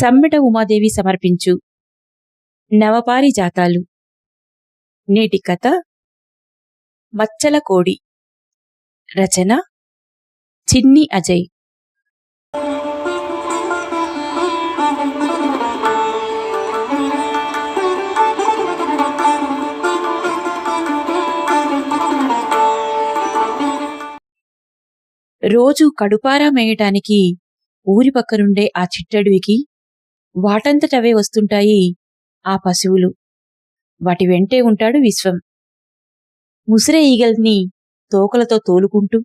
సమ్మెట ఉమాదేవి సమర్పించు. నవపారి జాతాలు నేటి కథ. మచ్చల కోడి. రచన. చిన్ని అజయ్. రోజు కడుపారా మేయటానికి ఊరి పక్కనుండే ఆ చిట్టడువికి వాటంతటవే వస్తుంటాయి ఆ పశువులు. వాటి వెంటే ఉంటాడు విశ్వం. ముసిరే ఈగల్ని తోకలతో తోలుకుంటూ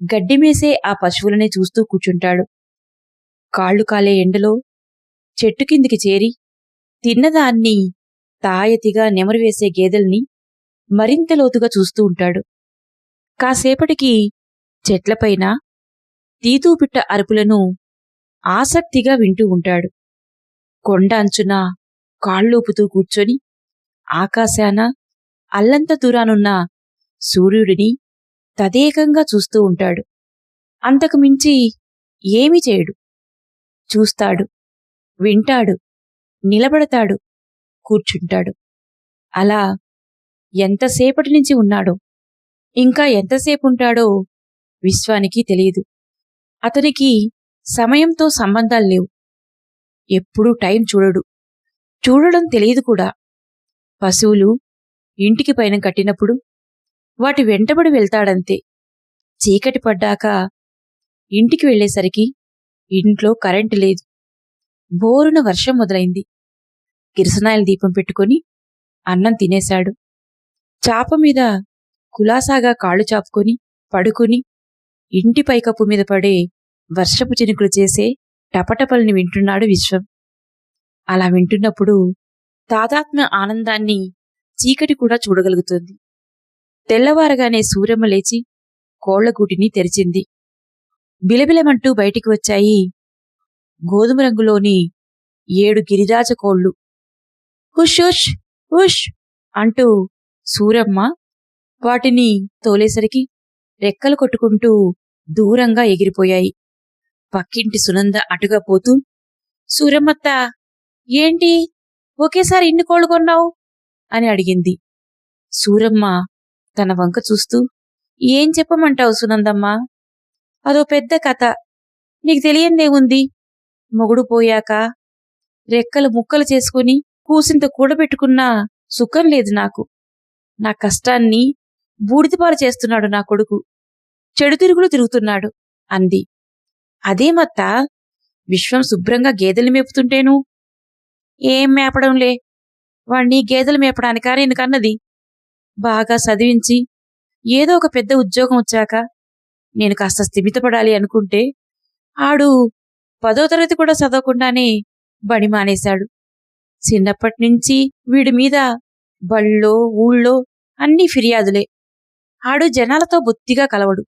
గడ్డిమేసే ఆ పశువులనే చూస్తూ కూర్చుంటాడు. కాళ్ళు కాలే ఎండలో చెట్టు కిందికి చేరి తిన్నదాన్ని తాయతిగా నెమరువేసే గేదెల్ని మరింత లోతుగా చూస్తూ ఉంటాడు. కాసేపటికి చెట్లపైన తీతూపిట్ట అరుపులను ఆసక్తిగా వింటూ ఉంటాడు. కొండ అంచున కాళ్ళూపుతూ కూర్చొని ఆకాశాన అల్లంత దూరానున్న సూర్యుడిని తదేకంగా చూస్తూ ఉంటాడు. అంతకు మించి చేయడు. చూస్తాడు వింటాడు నిలబడతాడు కూర్చుంటాడు. అలా ఎంతసేపటి నుంచి ఉన్నాడో ఇంకా ఎంతసేపు ఉంటాడో విశ్వానికి తెలియదు. అతనికి సమయంతో సంబంధాలు లేవు. ఎప్పుడూ టైం చూడడు. చూడడం తెలియదు కూడా. పశువులు ఇంటికి పైన కట్టినప్పుడు వాటి వెంటబడి వెళ్తాడంతే. చీకటి పడ్డాక ఇంటికి వెళ్ళేసరికి ఇంట్లో కరెంటు లేదు. బోరున వర్షం మొదలైంది. కిరసనాయిల దీపం పెట్టుకొని అన్నం తినేశాడు. చాప మీద కులాసాగా కాళ్ళు చాపుకొని పడుకుని ఇంటి పైకప్పు మీద పడే వర్షపు చినుకులు చేసే టపటపల్ని వింటున్నాడు విశ్వం. అలా వింటున్నప్పుడు తాదాత్మ్య ఆనందాన్ని చీకటి కూడా చూడగలుగుతుంది. తెల్లవారగానే సూరమ్మ లేచి కోళ్ళగూటిని తెరిచింది. బిలబిలమంటూ బయటికి వచ్చాయి గోధుమ రంగులోని ఏడు గిరిరాజ కోళ్ళు. హుష్ హుష్ హుష్ అంటూ సూరమ్మ వాటిని తోలేసరికి రెక్కలు కొట్టుకుంటూ దూరంగా ఎగిరిపోయాయి. పక్కింటి సునంద అటుగపోతూ సూరమ్మత్త ఏంటి? ఒకేసారి ఇన్ని కోళ్ళు కొన్నావు? అని అడిగింది. సూరమ్మ తన వంక చూస్తూ ఏం చెప్పమంటావు సునందమ్మా? అదో పెద్ద కథ. నీకు తెలియందేముంది? మొగుడు పోయాక రెక్కలు ముక్కలు చేసుకుని కూసింత కూడబెట్టుకున్నా సుఖం లేదు నాకు. నా కష్టాన్ని బూడిదపాలు చేస్తున్నాడు నా కొడుకు. చెడు తిరుగులు తిరుగుతున్నాడు అంది. అదేమత్త విశ్వం శుభ్రంగా గేదెలు మేపుతుంటేను? ఏం మేపడంలే. వాణ్ణి గేదెలు మేపడానికా నేను కన్నది బాగా చదివించి ఏదో ఒక పెద్ద ఉద్యోగం వచ్చాక నేను కాస్త స్థిమితపడాలి అనుకుంటే ఆడు పదో తరగతి కూడా చదవకుండానే బడి మానేశాడు. చిన్నప్పటి నుంచి వీడి మీద బళ్ళో ఊళ్ళో అన్నీ ఫిర్యాదులే. ఆడు జనాలతో బొత్తిగా కలవడు.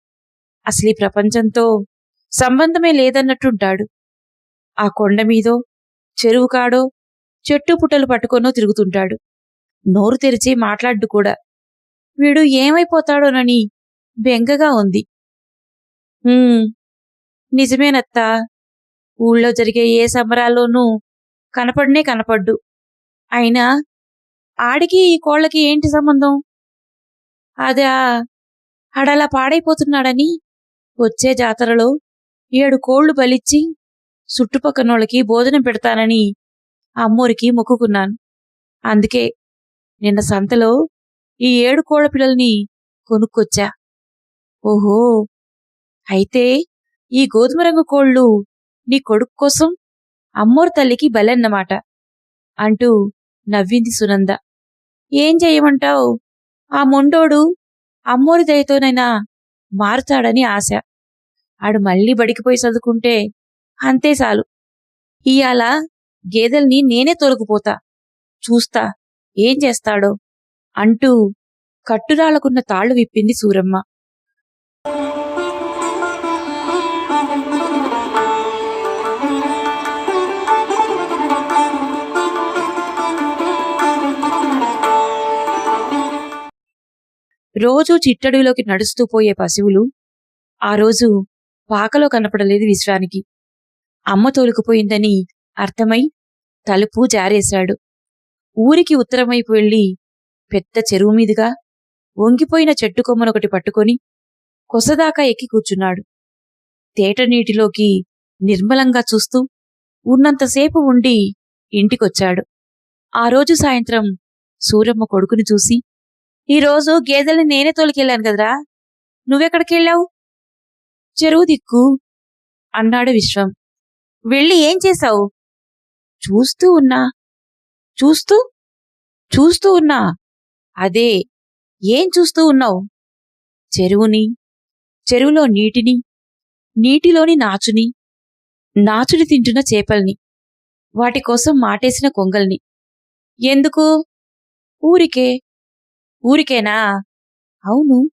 అసలు ఈ ప్రపంచంతో సంబంధమే లేదన్నట్టుంటాడు. ఆ కొండ మీదో చెరువు కాడో చెట్టు పుట్టలు పట్టుకొనో తిరుగుతుంటాడు. నోరు తెరిచి మాట్లాడు కూడా. వీడు ఏమైపోతాడోనని బెంగగా ఉంది. నిజమేనత్తా. ఊళ్ళో జరిగే ఏ సంబరాల్లోనూ కనపడనే కనపడ్డు. అయినా ఆడికి ఈ కోళ్ళకి ఏంటి సంబంధం? అదా ఆడలా పాడైపోతున్నాడని వచ్చే జాతరలో ఏడు కోళ్ళు బలిచ్చి చుట్టుపక్కనోళ్ళకి భోజనం పెడతానని అమ్మోరికి మొక్కుకున్నాను. అందుకే నిన్న సంతలో ఈ ఏడు కోళ్ళ పిల్లల్ని కొనుక్కొచ్చా. ఓహో! అయితే ఈ గోధుమ రంగు కోళ్ళు నీ కొడుకు కోసం అమ్మోరు తల్లికి బలన్నమాట అంటూ నవ్వింది సునంద. ఏం చేయమంటావు? ఆ మొండోడు అమ్మోరి దయతోనైనా మారుతాడని ఆశ. ఆడు మళ్ళీ బడికిపోయి చదువుకుంటే అంతే చాలు. ఇయాల గేదెల్ని నేనే తొలగిపోతా. చూస్తా ఏం చేస్తాడో అంటూ కట్టురాళ్ళకున్న తాళ్ళు విప్పింది సూరమ్మ. రోజూ చిట్టడిలోకి నడుస్తూ పోయే పశువులు ఆ రోజు పాకలో కనపడలేదు విశ్వానికి. అమ్మ తోలుకుపోయిందని అర్థమై తలుపు జారేశాడు. ఊరికి ఉత్తరమైపు వెళ్ళి పెద్ద చెరువు మీదుగా వంగిపోయిన చెట్టు కొమ్మనొకటి పట్టుకొని కొసదాకా ఎక్కి కూర్చున్నాడు. తేట నీటిలోకి నిర్మలంగా చూస్తూ ఉన్నంతసేపు ఉండి ఇంటికొచ్చాడు. ఆ రోజు సాయంత్రం సూరమ్మ కొడుకుని చూసి ఈరోజు గేదెల్ని నేనే తోలికెళ్ళాను కదరా. నువ్వెక్కడికెళ్ళావు? చెరువు దిక్కు అన్నాడు విశ్వం. వెళ్ళి ఏం చేశావు? చూస్తూ ఉన్నా. చూస్తూ? చూస్తూ ఉన్నా. అదే ఏం చూస్తూ ఉన్నావు? చెరువుని చెరువులో నీటిని నీటిలోని నాచుని నాచుని తింటున్న చేపల్ని వాటి కోసం మాటేసిన కొంగల్ని. ఎందుకు? ఊరికే. ఊరికేనా? అవును.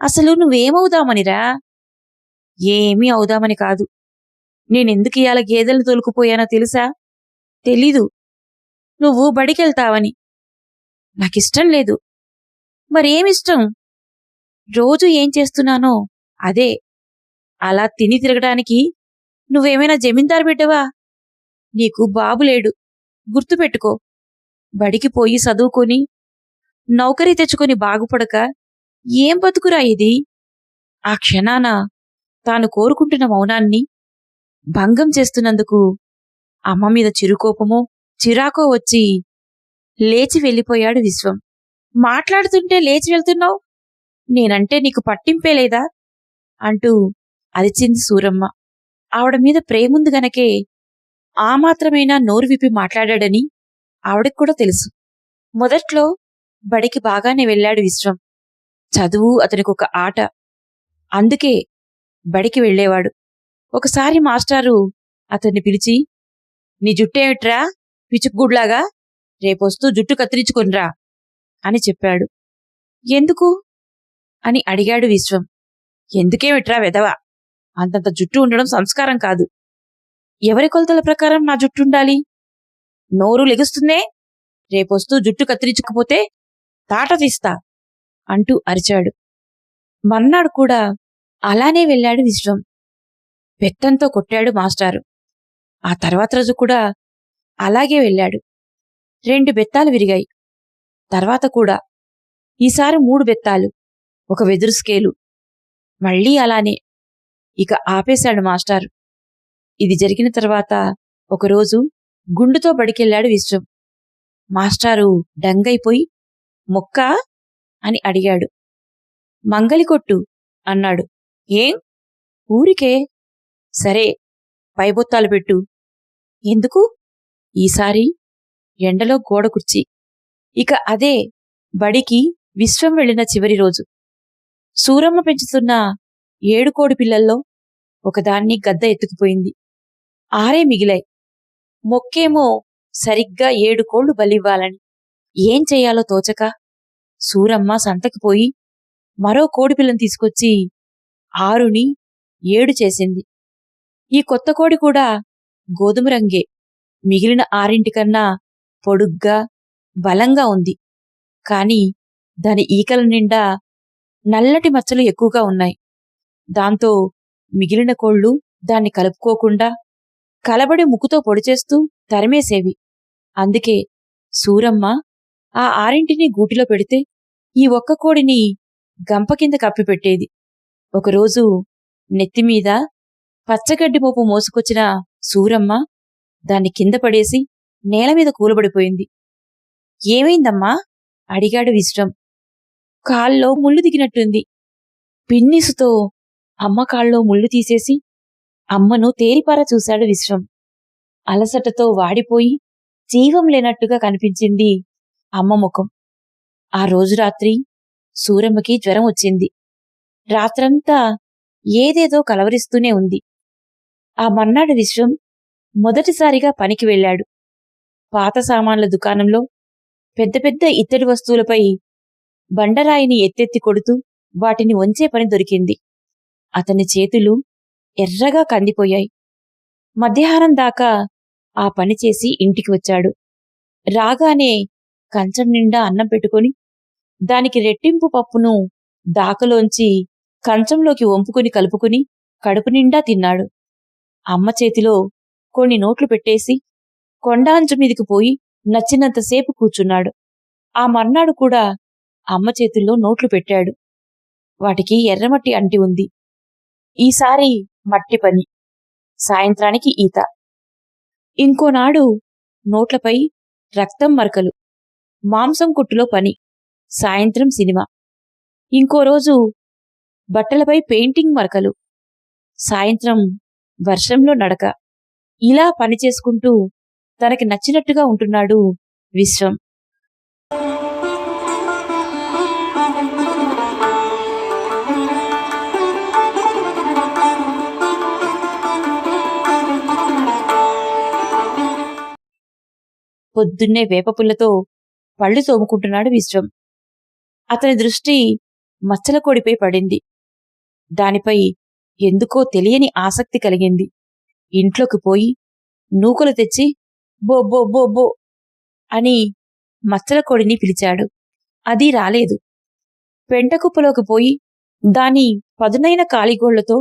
అసలు నువ్వేమవుదామనిరా? ఏమీ అవుదామని కాదు. నేనెందుకు ఇవాళ గేదెలు తొలుకుపోయానో తెలుసా? తెలీదు. నువ్వు బడికెళ్తావని. నాకిష్టం లేదు. మరేమిష్టం? రోజు ఏం చేస్తున్నానో? అదే. అలా తిని తిరగడానికి నువ్వేమైనా జమీందారు బిడ్డవా? నీకు బాబు లేడు. గుర్తుపెట్టుకో. బడికి పోయి చదువుకొని నౌకరీ తెచ్చుకొని బాగుపడక ఏం బతుకురా ఇది? ఆ క్షణాన తాను కోరుకుంటున్న మౌనాన్ని భంగం చేస్తున్నందుకు అమ్మ మీద చిరుకోపమో చిరాకో వచ్చి లేచి వెళ్ళిపోయాడు విశ్వం. మాట్లాడుతుంటే లేచి వెళ్తున్నావు? నేనంటే నీకు పట్టింపే లేదా? అంటూ అరిచింది సూరమ్మ. ఆవిడ మీద ప్రేముంది గనకే ఆ మాత్రమైనా నోరు విప్పి మాట్లాడాడని ఆవిడకి కూడా తెలుసు. మొదట్లో బడికి బాగానే వెళ్ళాడు విశ్వం. చదువు అతనికి ఒక ఆట. అందుకే బడికి వెళ్ళేవాడు. ఒకసారి మాస్టారు అతన్ని పిలిచి నీ జుట్టేమిట్రా పిచుకుగుడ్లాగా రేపొస్తూ జుట్టు కత్తిరించుకొనిరా అని చెప్పాడు. ఎందుకు? అని అడిగాడు విశ్వం. ఎందుకేమిట్రా వెధవా? అంతంత జుట్టు ఉండడం సంస్కారం కాదు. ఎవరి కొలతల ప్రకారం నా జుట్టు ఉండాలి నోరు లెగుస్తుందే? రేపొస్తూ జుట్టు కత్తిరించకపోతే తాట తీస్తా అంటూ అరిచాడు. మర్నాడు కూడా అలానే వెళ్ళాడు విశ్వం. బెత్తంతో కొట్టాడు మాస్టారు. ఆ తర్వాత రోజు కూడా అలాగే వెళ్ళాడు. రెండు బెత్తాలు విరిగాయి. తర్వాత కూడా ఈసారి మూడు బెత్తాలు ఒక వెదురు స్కేలు. మళ్ళీ అలానే ఇక ఆపేశాడు మాస్టారు. ఇది జరిగిన తర్వాత ఒకరోజు గుండుతో బడికెళ్ళాడు విశ్వం. మాస్టారు డంగైపోయి మొక్క? అని అడిగాడు. మంగలి కొట్టు అన్నాడు. ఏం? ఊరికే? సరే పైబొత్తాలు పెట్టు. ఎందుకు? ఈసారి ఎండలో గోడ కుర్చీ. ఇక అదే బడికి విశ్వం వెళ్ళిన చివరి రోజు. సూరమ్మ పెంచుతున్న ఏడు కోడి పిల్లల్లో ఒకదాన్ని గద్ద ఎత్తుకుపోయింది. ఆరే మిగిలాయి. మొక్కేమో సరిగ్గా ఏడు కోళ్ళు బలివ్వాలని. ఏం చెయ్యాలో తోచక సూరమ్మ సంతకుపోయి మరో కోడిపిల్లని తీసుకొచ్చి ఆరుని ఏడు చేసింది. ఈ కొత్త కోడి కూడా గోధుమ రంగే. మిగిలిన ఆరింటికన్నా పొడుగ్గా బలంగా ఉంది. కాని దాని ఈకల నిండా నల్లటి మచ్చలు ఎక్కువగా ఉన్నాయి. దాంతో మిగిలిన కోళ్ళు దాన్ని కలుపుకోకుండా కలబడి ముక్కుతో పొడిచేస్తూ తరిమేసేవి. అందుకే సూరమ్మ ఆ ఆరింటిని గూటిలో పెడితే ఈ ఒక్క కోడిని గంప కింద కప్పిపెట్టేది. ఒకరోజు నెత్తిమీద పచ్చగడ్డి మోపు మోసుకొచ్చిన సూరమ్మ దాన్ని కింద పడేసి నేలమీద కూలబడిపోయింది. ఏమైందమ్మా? అడిగాడు విశ్వం. కాల్లో ముళ్ళు దిగినట్టుంది. పిన్నిసుతో అమ్మ కాల్లో ముళ్ళు తీసేసి అమ్మను తేరిపార చూశాడు విశ్వం. అలసటతో వాడిపోయి జీవం లేనట్టుగా కనిపించింది అమ్మ ముఖం. ఆ రోజు రాత్రి సూరమ్మకి జ్వరం వచ్చింది. రాత్రంతా ఏదేదో కలవరిస్తూనే ఉంది. ఆ మర్నాడు విశ్వం మొదటిసారిగా పనికి వెళ్ళాడు. పాత సామాన్ల దుకాణంలో పెద్ద పెద్ద ఇత్తడి వస్తువులపై బండరాయిని ఎత్తెత్తి కొడుతూ వాటిని వంచే పని దొరికింది. అతని చేతులు ఎర్రగా కందిపోయాయి. మధ్యాహ్నం దాకా ఆ పని చేసి ఇంటికి వచ్చాడు. రాగానే కంచం నిండా అన్నం పెట్టుకొని దానికి రెట్టింపు పప్పును దాకలోంచి కంచంలోకి వంపుకుని కలుపుకుని కడుపు నిండా తిన్నాడు. అమ్మ చేతిలో కొన్ని నోట్లు పెట్టేసి కొండ అంచు మీదికి పోయి నచ్చినంతసేపు కూర్చున్నాడు. ఆ మర్నాడు కూడా అమ్మ చేతుల్లో నోట్లు పెట్టాడు. వాటికి ఎర్రమట్టి అంటి ఉంది. ఈసారి మట్టి పని. సాయంత్రానికి ఈత. ఇంకోనాడు నోట్లపై రక్తం మరకలు. మాంసం కొట్టులో పని. సాయంత్రం సినిమా. ఇంకో రోజు బట్టలపై పెయింటింగ్ మరకలు. సాయంత్రం వర్షంలో నడక. ఇలా పని చేసుకుంటూ తనకి నచ్చినట్టుగా ఉంటున్నాడు విశ్వం. పొద్దున్నే వేపపుల్లతో పళ్ళు తోముకుంటున్నాడు విశ్వం. అతని దృష్టి మచ్చల కోడిపై పడింది. దానిపై ఎందుకో తెలియని ఆసక్తి కలిగింది. ఇంట్లోకి పోయి నూకలు తెచ్చి బో బో బో బో అని మచ్చల కోడిని పిలిచాడు. అది రాలేదు. పెంటకుప్పలోకి పోయి దాని పదునైన కాలిగోళ్ళతో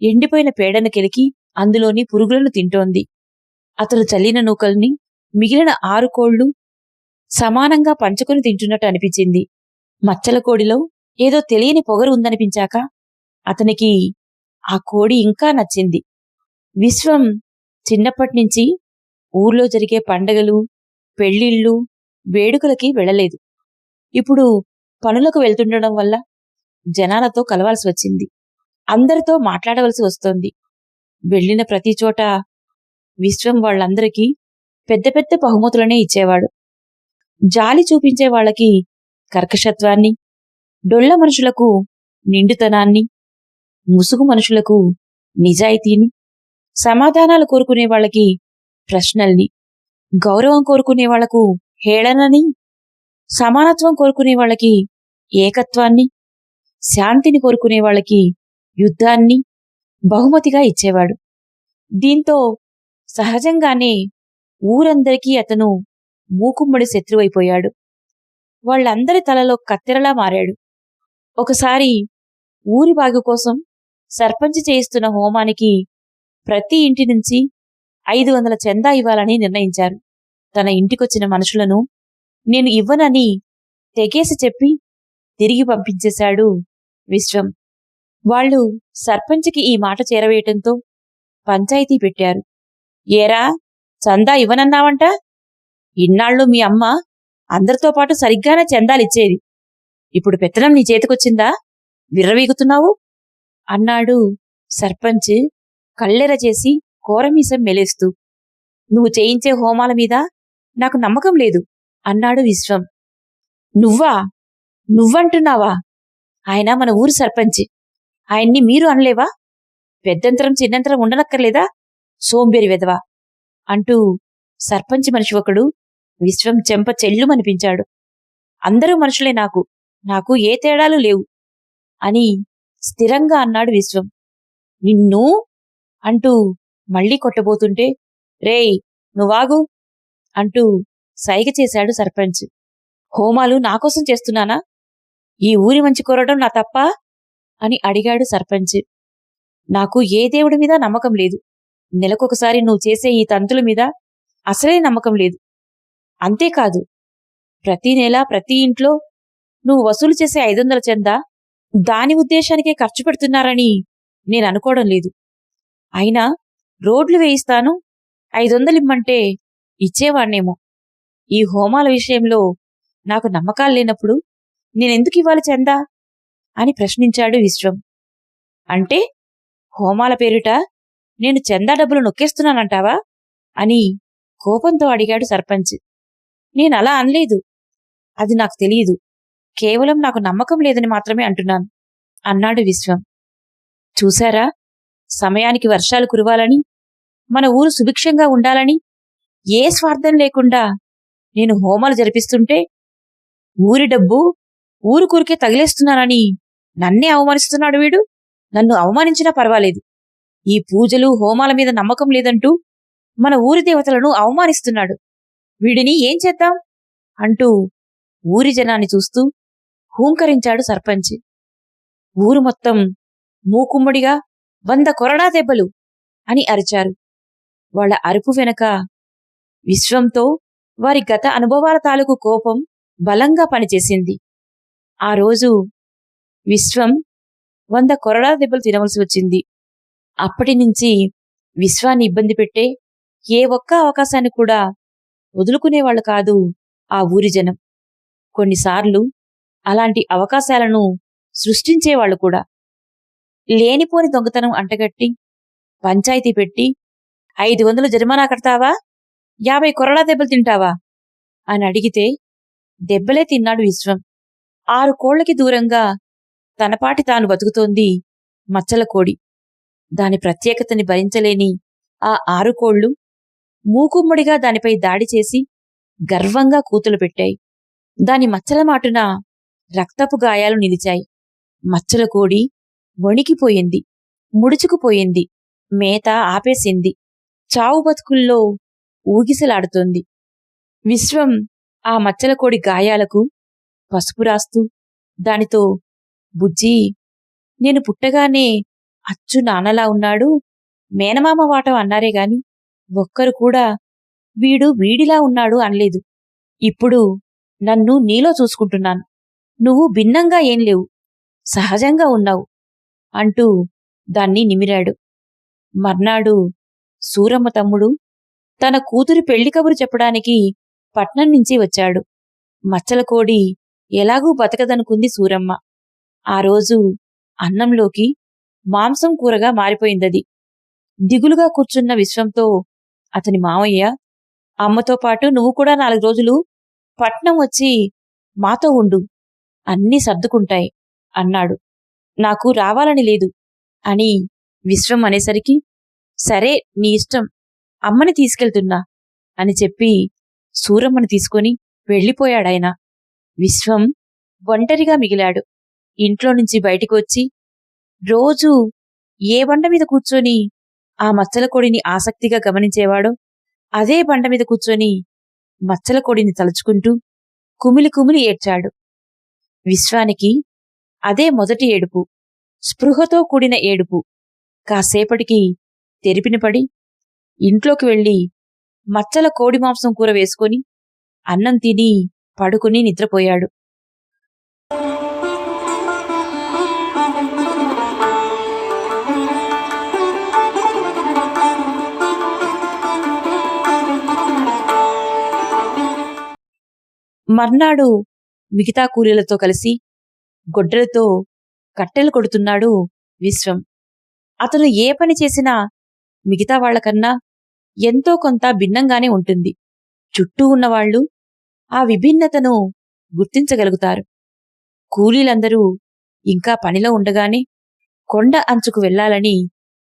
ఎండిపోయిన పేడను కెలికి అందులోని పురుగులను తింటోంది. అతను చల్లిన నూకల్ని మిగిలిన ఆరు కోళ్ళు సమానంగా పంచుకొని తింటున్నట్టు అనిపించింది. మచ్చల కోడిలో ఏదో తెలియని పొగరు ఉందనిపించాక అతనికి ఆ కోడి ఇంకా నచ్చింది. విశ్వం చిన్నప్పటినుంచి ఊర్లో జరిగే పండగలు పెళ్ళిళ్ళు వేడుకలకి వెళ్ళలేదు. ఇప్పుడు పనులకు వెళ్తుండడం వల్ల జనాలతో కలవాల్సి వచ్చింది. అందరితో మాట్లాడవలసి వస్తోంది. వెళ్ళిన ప్రతి చోట విశ్వం వాళ్ళందరికీ పెద్ద పెద్ద బహుమతులనే ఇచ్చేవాడు. జాలి చూపించే వాళ్ళకి కర్కశత్వాన్ని డొల్ల మనుషులకు నిండుతనాన్ని ముసుగు మనుషులకు నిజాయితీని సమాధానాలు కోరుకునే వాళ్ళకి ప్రశ్నల్ని గౌరవం కోరుకునే వాళ్ళకు హేళనని సమానత్వం కోరుకునే వాళ్ళకి ఏకత్వాన్ని శాంతిని కోరుకునే వాళ్ళకి యుద్ధాన్ని బహుమతిగా ఇచ్చేవాడు. దీంతో సహజంగానే ఊరందరికీ అతను మూకుమ్మడి శత్రువైపోయాడు. వాళ్ళందరి తలలో కత్తెరలా మారాడు. ఒకసారి ఊరి బాగు కోసం సర్పంచ్ చేయిస్తున్న హోమానికి ప్రతి ఇంటి నుంచి ఐదు వందల చందా ఇవ్వాలని నిర్ణయించారు. తన ఇంటికొచ్చిన మనుషులను నేను ఇవ్వనని తెగేసి చెప్పి తిరిగి పంపించేశాడు విశ్వం. వాళ్ళు సర్పంచ్కి ఈ మాట చేరవేయటంతో పంచాయతీ పెట్టారు. ఏరా చందా ఇవ్వనన్నావంట? ఇన్నాళ్ళు మీ అమ్మ అందరితో పాటు సరిగ్గానే చందాలిచ్చేది. ఇప్పుడు పెత్తనం నీ చేతికొచ్చిందా? విర్రవీగుతున్నావు? అన్నాడు సర్పంచ్ కళ్ళెర చేసి కోరమీసం మెలేస్తూ. నువ్వు చేయించే హోమాల మీద నాకు నమ్మకం లేదు అన్నాడు విశ్వం. నువ్వా? నువ్వంటున్నావా? ఆయన మన ఊరు సర్పంచ్. ఆయన్ని మీరు అనలేవా? పెద్దంతరం చిన్నంతరం ఉండనక్కర్లేదా? సోంబేరి వెదవా అంటూ సర్పంచ్ మనిషి ఒకడు విశ్వం చెంప చెల్లుమనిపించాడు. అందరూ మనుషులే నాకు. నాకు ఏ తేడాలు లేవు అని స్థిరంగా అన్నాడు విశ్వం. నిన్ను అంటూ మళ్ళీ కొట్టబోతుంటే రేయ్ నువ్వాగు అంటూ సైగ చేశాడు సర్పంచ్. హోమాలు నాకోసం చేస్తున్నానా? ఈ ఊరి మంచి కోరడం నా తప్ప? అని అడిగాడు సర్పంచ్. నాకు ఏ దేవుడి మీద నమ్మకం లేదు. నెలకొకసారి నువ్వు చేసే ఈ తంతుల మీద అసలే నమ్మకం లేదు. అంతేకాదు ప్రతి నెల ప్రతి ఇంట్లో నువ్వు వసూలు చేసే ఐదొందల చందా దాని ఉద్దేశానికే ఖర్చు పెడుతున్నారని నేను అనుకోవడం లేదు. అయినా రోడ్లు వేయిస్తాను ఐదొందలిమ్మంటే ఇచ్చేవాణ్ణేమో. ఈ హోమాల విషయంలో నాకు నమ్మకాలు లేనప్పుడు నేనెందుకు ఇవ్వాలి చందా? అని ప్రశ్నించాడు విశ్వం. అంటే హోమాల పేరిట నేను చందా డబ్బులు నొక్కేస్తున్నానంటావా? అని కోపంతో అడిగాడు సర్పంచ్. నేనలా అనలేదు. అది నాకు తెలియదు కేవలం నాకు నమ్మకం లేదని మాత్రమే అంటున్నాను అన్నాడు విశ్వం. చూశారా? సమయానికి వర్షాలు కురవాలని మన ఊరు సుభిక్షంగా ఉండాలని ఏ స్వార్థం లేకుండా నేను హోమాలు జరిపిస్తుంటే ఊరి డబ్బు ఊరుకూరికే తగిలేస్తున్నానని నన్నే అవమానిస్తున్నాడు వీడు? నన్ను అవమానించినా పర్వాలేదు. ఈ పూజలు హోమాల మీద నమ్మకం లేదంటూ మన ఊరి దేవతలను అవమానిస్తున్నాడు. వీడిని ఏం చేద్దాం? అంటూ ఊరి జనాన్ని చూస్తూ హూంకరించాడు సర్పంచ్. ఊరు మొత్తం మూకుమ్మడిగా వంద కొరడా దెబ్బలు అని అరిచారు. వాళ్ళ అరుపు వెనక విశ్వంతో వారి గత అనుభవాల తాలూకు కోపం బలంగా పనిచేసింది. ఆ రోజు విశ్వం వంద కొరడా దెబ్బలు తినవలసి వచ్చింది. అప్పటి నుంచి విశ్వాన్ని ఇబ్బంది పెట్టే ఏ ఒక్క అవకాశాన్ని కూడా వదులుకునేవాళ్ళు కాదు ఆ ఊరి జనం. కొన్నిసార్లు అలాంటి అవకాశాలను సృష్టించేవాళ్ళు కూడా. లేనిపోని దొంగతనం అంటగట్టి పంచాయతీ పెట్టి ఐదు వందలు జరిమానా కడతావా? యాభై కొరడా దెబ్బలు తింటావా? అని అడిగితే దెబ్బలే తిన్నాడు విశ్వం. ఆరు కోళ్ళకి దూరంగా తనపాటి తాను బతుకుతోంది మచ్చల కోడి. దాని ప్రత్యేకతని భరించలేని ఆ ఆరు కోళ్ళు మూకుమ్మడిగా దానిపై దాడి చేసి గర్వంగా కూతులు పెట్టాయి. దాని మచ్చల మాటున రక్తపు గాయాలు నిలిచాయి. మచ్చల కోడి వణికిపోయింది ముడుచుకుపోయింది మేత ఆపేసింది చావు బతుకుల్లో ఊగిసలాడుతోంది. విశ్వం ఆ మచ్చల కోడి గాయాలకు పసుపు రాస్తూ దానితో బుజ్జి నేను పుట్టగానే అచ్చు నాన్నలా ఉన్నాడు మేనమామ వాటం అన్నారే గాని ఒక్కరు కూడా వీడు వీడిలా ఉన్నాడు అనలేదు. ఇప్పుడు నన్ను నీలో చూసుకుంటున్నాను. నువ్వు భిన్నంగా ఏం లేవు. సహజంగా ఉన్నావు అంటూ దాన్ని నిమిరాడు. మర్నాడు సూరమ్మ తమ్ముడు తన కూతురి పెళ్ళి కబురు చెప్పడానికి పట్నం నుంచి వచ్చాడు. మచ్చల కోడి ఎలాగూ బతకదనుకుంది సూరమ్మ. ఆ రోజు అన్నంలోకి మాంసం కూరగా మారిపోయిందది. దిగులుగా కూర్చున్న విశ్వంతో అతని మావయ్య అమ్మతో పాటు నువ్వు కూడా నాలుగు రోజులు పట్నం వచ్చి మాతో ఉండు. అన్నీ సర్దుకుంటాయి అన్నాడు. నాకు రావాలని లేదు అని విశ్వం అనేసరికి సరే నీ ఇష్టం అమ్మని తీసుకెళ్తున్నా అని చెప్పి సూరమ్మని తీసుకొని వెళ్ళిపోయాడాయన. విశ్వం ఒంటరిగా మిగిలాడు. ఇంట్లో నుంచి బయటికి వచ్చి రోజూ ఏ బండ మీద కూర్చొని ఆ మచ్చల కొడిని ఆసక్తిగా గమనించేవాడో అదే బండ మీద కూర్చొని మచ్చల కొడిని తలుచుకుంటూ కుమిలి కుమిలి ఏడ్చాడు. విశ్వానికి అదే మొదటి ఏడుపు స్పృహతో కూడిన ఏడుపు. కాసేపటికి తెరిపిన పడి ఇంట్లోకి వెళ్ళి మచ్చల కోడి మాంసం కూర వేసుకొని అన్నం తిని పడుకుని నిద్రపోయాడు. మర్నాడు మిగతా కూలీలతో కలిసి గొడ్డలతో కట్టెలు కొడుతున్నాడు విశ్వం. అతను ఏ పని చేసినా మిగతా వాళ్ళకన్నా ఎంతో కొంత భిన్నంగానే ఉంటుంది. చుట్టూ ఉన్నవాళ్ళు ఆ విభిన్నతను గుర్తించగలుగుతారు. కూలీలందరూ ఇంకా పనిలో ఉండగానే కొండ అంచుకు వెళ్ళాలని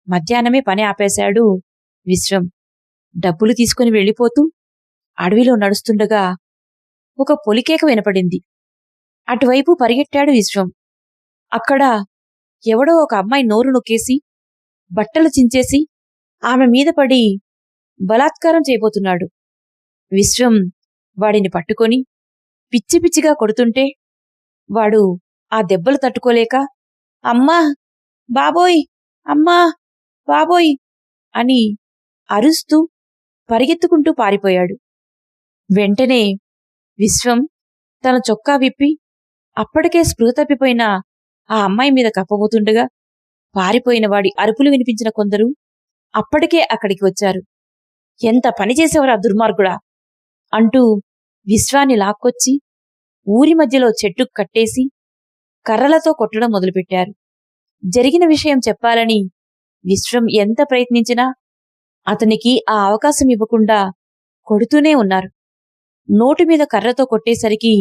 మధ్యాహ్నమే పని ఆపేశాడు విశ్వం. డబ్బులు తీసుకుని వెళ్ళిపోతూ అడవిలో నడుస్తుండగా ఒక పొలికేక వినపడింది. అటువైపు పరిగెట్టాడు విశ్వం. అక్కడ ఎవడో ఒక అమ్మాయి నోరు నొక్కేసి బట్టలు చించేసి ఆమె మీద పడి బలాత్కారం చేయబోతున్నాడు. విశ్వం వాడిని పట్టుకొని పిచ్చి పిచ్చిగా కొడుతుంటే వాడు ఆ దెబ్బలు తట్టుకోలేక అమ్మా బాబోయ్ అమ్మా బాబోయ్ అని అరుస్తూ పరిగెత్తుకుంటూ పారిపోయాడు. వెంటనే విశ్వం తన చొక్కా విప్పి అప్పటికే స్పృహ తప్పిపోయిన ఆ అమ్మాయి మీద కప్పబోతుండగా పారిపోయిన వాడి అరుపులు వినిపించిన కొందరు అప్పటికే అక్కడికి వచ్చారు. ఎంత పని ఆ దుర్మార్గుడా? అంటూ విశ్వాన్ని లాక్కొచ్చి ఊరి మధ్యలో చెట్టుకు కట్టేసి కర్రలతో కొట్టడం మొదలుపెట్టారు. జరిగిన విషయం చెప్పాలని విశ్వం ఎంత ప్రయత్నించినా అతనికి ఆ అవకాశం ఇవ్వకుండా కొడుతూనే ఉన్నారు. నోటి మీద కర్రతో కొట్టేసరికి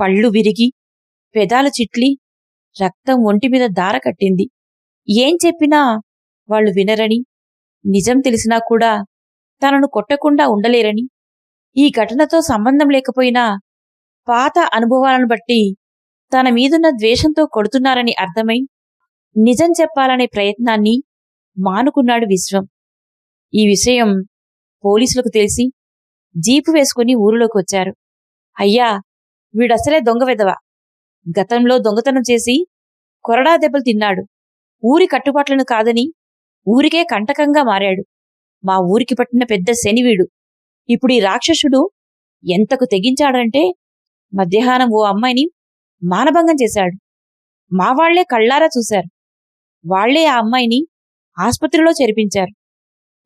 పళ్ళు విరిగి పెదాలు చిట్లి రక్తం ఒంటిమీద దార కట్టింది. ఏం చెప్పినా వాళ్ళు వినరని నిజం తెలిసినా కూడా తనను కొట్టకుండా ఉండలేరని ఈ ఘటనతో సంబంధం లేకపోయినా పాత అనుభవాలను బట్టి తన మీదున్న ద్వేషంతో కొడుతున్నారని అర్థమై నిజం చెప్పాలనే ప్రయత్నాన్ని మానుకున్నాడు విశ్వం. ఈ విషయం పోలీసులకు తెలిసి జీపు వేసుకుని ఊరిలోకి వచ్చారు. అయ్యా వీడసలే దొంగ వెదవ గతంలో దొంగతనం చేసి కొరడా దెబ్బలు తిన్నాడు. ఊరి కట్టుబాట్లను కాదని ఊరికే కంటకంగా మారాడు. మా ఊరికి పట్టిన పెద్ద శనివీడు. ఇప్పుడు ఈ రాక్షసుడు ఎంతకు తెగించాడంటే మధ్యాహ్నం ఓ అమ్మాయిని మానభంగం చేశాడు. మా వాళ్ళే కళ్ళారా చూశారు. వాళ్ళే ఆ అమ్మాయిని ఆసుపత్రిలో చేర్పించారు.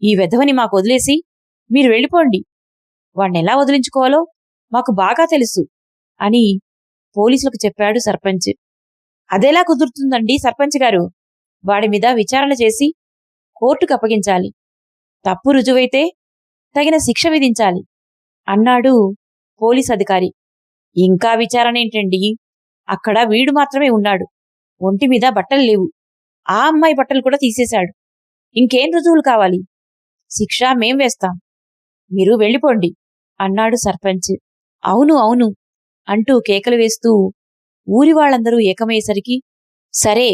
ఈ వెధవని మాకు వదిలేసి మీరు వెళ్ళిపోండి. వాణ్ణి ఎలా వదిలించుకోవాలో మాకు బాగా తెలుసు అని పోలీసులకు చెప్పాడు సర్పంచ్. అదేలా కుదురుతుందండి సర్పంచ్ గారు. వాడి మీద విచారణ చేసి కోర్టుకు అప్పగించాలి. తప్పు రుజువైతే తగిన శిక్ష విధించాలి. అన్నాడు పోలీస్ అధికారి. ఇంకా విచారణ ఏంటండి? అక్కడ వీడు మాత్రమే ఉన్నాడు. ఒంటి మీద బట్టలు లేవు. ఆ అమ్మాయి బట్టలు కూడా తీసేశాడు. ఇంకేం రుజువులు కావాలి? శిక్ష మేం వేస్తాం. మీరు వెళ్ళిపోండి అన్నాడు సర్పంచ్. అవును అవును. అంటూ కేకలు వేస్తూ ఊరి వాళ్ళందరూ ఏకమయ్యేసరికి సరే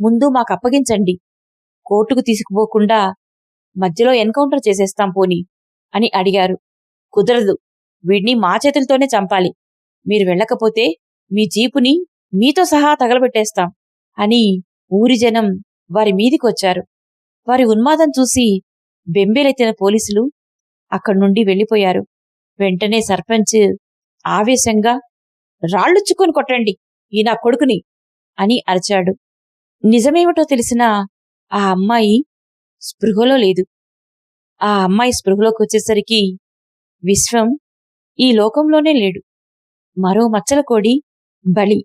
ముందు మాకు అప్పగించండి కోర్టుకు తీసుకుపోకుండా మధ్యలో ఎన్కౌంటర్ చేసేస్తాం పోని అని అడిగారు. కుదరదు వీడిని మా చేతులతోనే చంపాలి. మీరు వెళ్ళకపోతే మీ జీపుని మీతో సహా తగలబెట్టేస్తాం అని ఊరి జనం వారి మీదికొచ్చారు. వారి ఉన్మాదం చూసి బెంబేలెత్తిన పోలీసులు అక్కడి నుండి వెళ్ళిపోయారు. వెంటనే సర్పంచ్ ఆవేశంగా రాళ్ళుచ్చుకొని కొట్టండి ఈ నా కొడుకుని అని అరిచాడు. నిజమేమిటో తెలిసిన ఆ అమ్మాయి స్పృహలో లేదు. ఆ అమ్మాయి స్పృహలోకి వచ్చేసరికి విశ్వం ఈ లోకంలోనే లేడు. మరో మచ్చల కోడి బలి